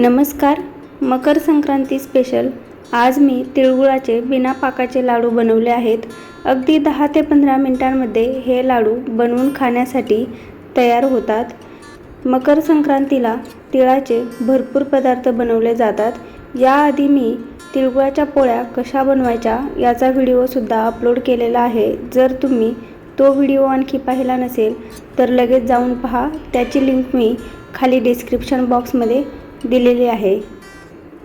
नमस्कार. मकर संक्रांती स्पेशल आज मी तिळगुळाचे बिना पाकाचे लाडू बनवले आहेत. अगदी दहा ते पंधरा मिनटांमध्ये हे लाडू बनवून खाण्यासाठी तयार होतात. मकर संक्रांतीला तिळाचे भरपूर पदार्थ बनवले जातात. याआधी मी तिळगुळाच्या पोळ्या कशा बनवायच्या याचा व्हिडिओसुद्धा अपलोड केलेला आहे. जर तुम्ही तो व्हिडिओ आणखी पाहिला नसेल तर लगेच जाऊन पहा. त्याची लिंक मी खाली डिस्क्रिप्शन बॉक्समध्ये दिलेली आहे.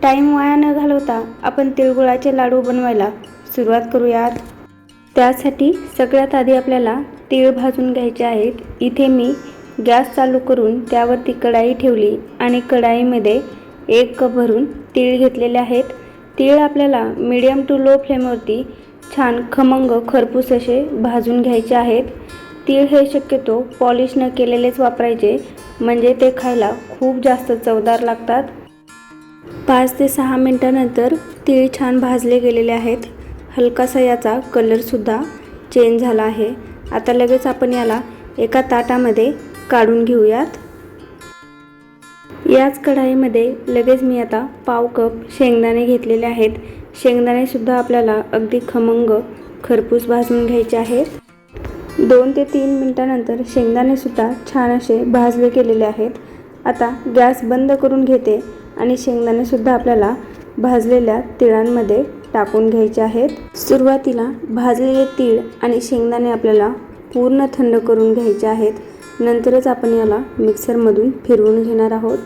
टाईम वाया न घालवता आपण तिळगुळाचे लाडू बनवायला सुरुवात करूयात. त्यासाठी सगळ्यात आधी आपल्याला तीळ भाजून घ्यायचे आहेत. इथे मी गॅस चालू करून त्यावरती कढाई ठेवली आणि कढाईमध्ये एक कप भरून तीळ घेतलेले आहेत. तीळ आपल्याला मीडियम टू लो फ्लेमवरती छान खमंग खरपूस असे भाजून घ्यायचे आहेत. तीळ हे शक्यतो पॉलिश न केलेलेच वापरायचे. म्हणजे ते खायला खूप जास्त चवदार लागतात. पाच ते सहा मिनटानंतर तीळ छान भाजले गेलेले आहेत. हलकासा याचा कलरसुद्धा चेंज झाला आहे. आता लगेच आपण याला एका ताटामध्ये काढून घेऊयात. याच कढाईमध्ये लगेच मी आता पाव कप शेंगदाणे घेतलेले आहेत. शेंगदाणेसुद्धा आपल्याला अगदी खमंग खरपूस भाजून घ्यायचे आहेत. दोन ते तीन मिनटानंतर शेंगदाणेसुद्धा छान असे भाजले गेलेले आहेत. आता गॅस बंद करून घेते आणि शेंगदाणेसुद्धा आपल्याला भाजलेल्या तिळांमध्ये टाकून घ्यायचे आहेत. सुरुवातीला भाजलेले तीळ आणि शेंगदाणे आपल्याला पूर्ण थंड करून घ्यायचे आहेत. नंतरच आपण याला मिक्सरमधून फिरवून घेणार आहोत.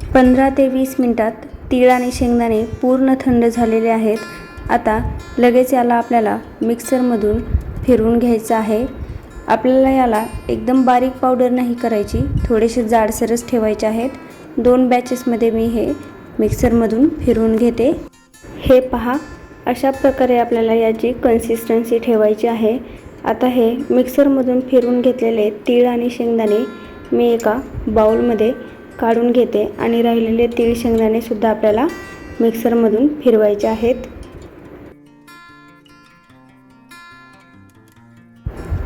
पंधरा ते वीस मिनटात तीळ आणि शेंगदाणे पूर्ण थंड झालेले आहेत. आता लगेच याला आपल्याला मिक्सरमधून फिरवून घ्यायचं आहे. आपल्याला याला एकदम बारीक पावडर नाही करायची थोडेसे जाडसरच ठेवायचे आहेत. दोन बॅचेसमध्ये मी हे मिक्सरमधून फिरवून घेते. हे पहा अशा प्रकारे आपल्याला याची कन्सिस्टन्सी ठेवायची आहे. आता हे मिक्सरमधून फिरवून घेतलेले तीळ आणि शेंगदाणे मी एका बाउलमध्ये काढून घेते आणि राहिलेले तीळ शेंगदाणेसुद्धा आपल्याला मिक्सरमधून फिरवायचे आहेत.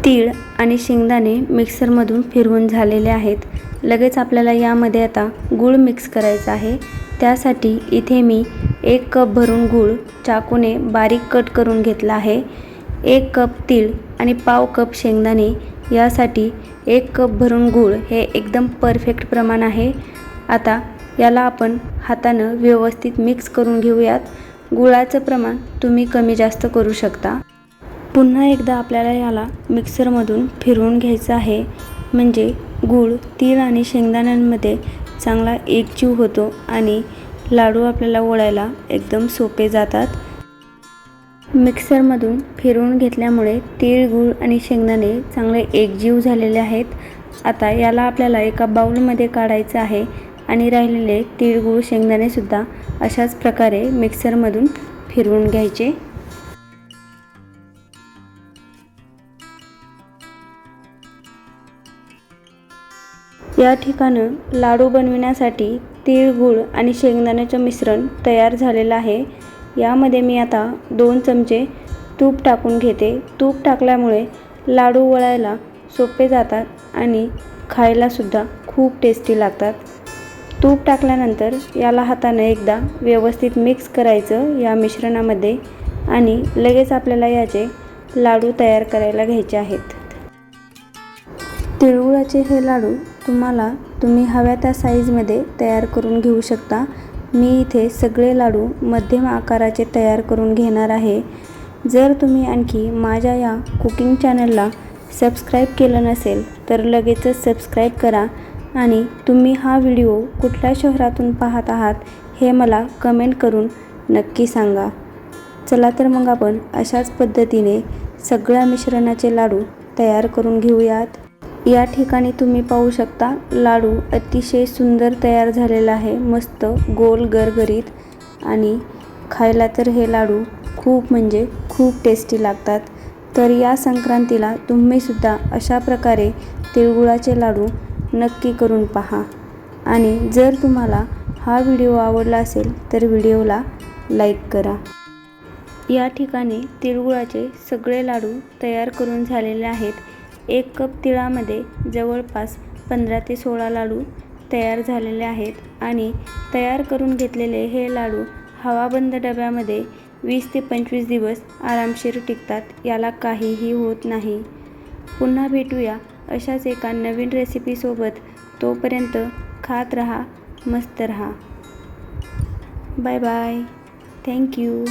तीळ आणि शेंगदाणे मिक्सरमधून फिरवून झालेले आहेत. लगेच आपल्याला यामध्ये आता गूळ मिक्स करायचा आहे. त्यासाठी इथे मी एक कप भरून गूळ चाकूने बारीक कट करून घेतला आहे. एक कप तीळ आणि पाव कप शेंगदाणे यासाठी एक कप भरून गूळ हे एकदम परफेक्ट प्रमाण आहे. आता याला आपण हातानं व्यवस्थित मिक्स करून घेऊयात. गुळाचं प्रमाण तुम्ही कमी जास्त करू शकता. पुन्हा एकदा आपल्याला याला मिक्सरमधून फिरवून घ्यायचं आहे. म्हणजे गूळ तीळ आणि शेंगदाण्यांमध्ये चांगला एकजीव होतो आणि लाडू आपल्याला ओळायला एकदम सोपे जातात. मिक्सरमधून फिरवून घेतल्यामुळे तीळ गूळ आणि शेंगदाणे चांगले एकजीव झालेले आहेत. आता याला आपल्याला एका बाउलमध्ये काढायचं आहे आणि राहिलेले तीळ गूळ शेंगदाणेसुद्धा अशाच प्रकारे मिक्सरमधून फिरवून घ्यायचे. या ठिकाणं लाडू बनविण्यासाठी तीळ गूळ आणि शेंगदाण्याचं मिश्रण तयार झालेलं आहे. यामध्ये मी आता दोन चमचे तूप टाकून घेते. तूप टाकल्यामुळे लाडू वळायला सोपे जातात आणि खायलासुद्धा खूप टेस्टी लागतात. तूप टाकल्यानंतर याला हातानं एकदा व्यवस्थित मिक्स करायचं या मिश्रणामध्ये आणि लगेच आपल्याला याचे लाडू तयार करायला घ्यायचे आहेत. तिळगुळाचे हे लाडू तुम्हाला तुम्ही हव्या त्या साईजमध्ये तयार करून घेऊ शकता. मी इथे सगळे लाडू मध्यम आकाराचे तयार करून घेणार आहे. जर तुम्ही आणखी माझ्या या कुकिंग चॅनलला सबस्क्राईब केलं नसेल तर लगेचच सबस्क्राईब करा आणि तुम्ही हा व्हिडिओ कुठल्या शहरातून पाहत आहात हे मला कमेंट करून नक्की सांगा. चला तर मग आपण अशाच पद्धतीने सगळ्या मिश्रणाचे लाडू तयार करून घेऊयात. या ठिकाणी तुम्ही पाहू शकता लाडू अतिशय सुंदर तयार झालेला आहे मस्त गोल गरगरीत आणि खायला तर हे लाडू खूप म्हणजे खूप टेस्टी लागतात. तर या संक्रांतीला तुम्हीसुद्धा अशा प्रकारे तिळगुळाचे लाडू नक्की करून पहा. आणि जर तुम्हाला हा व्हिडिओ आवडला असेल तर व्हिडिओला लाईक करा. या ठिकाणी तिळगुळाचे सगळे लाडू तयार करून झालेले आहेत. एक कप तिळामध्ये जवळपास पंधरा ते सोळा लाडू तयार झालेले आहेत आणि तयार करून घेतलेले हे लाडू हवाबंद डब्यामध्ये वीस ते पंचवीस दिवस आरामशीर टिकतात याला काहीही होत नाही. पुन्हा भेटूया अशाच एका नवीन रेसिपीसोबत तोपर्यंत खात रहा मस्त रहा. Bye bye thank you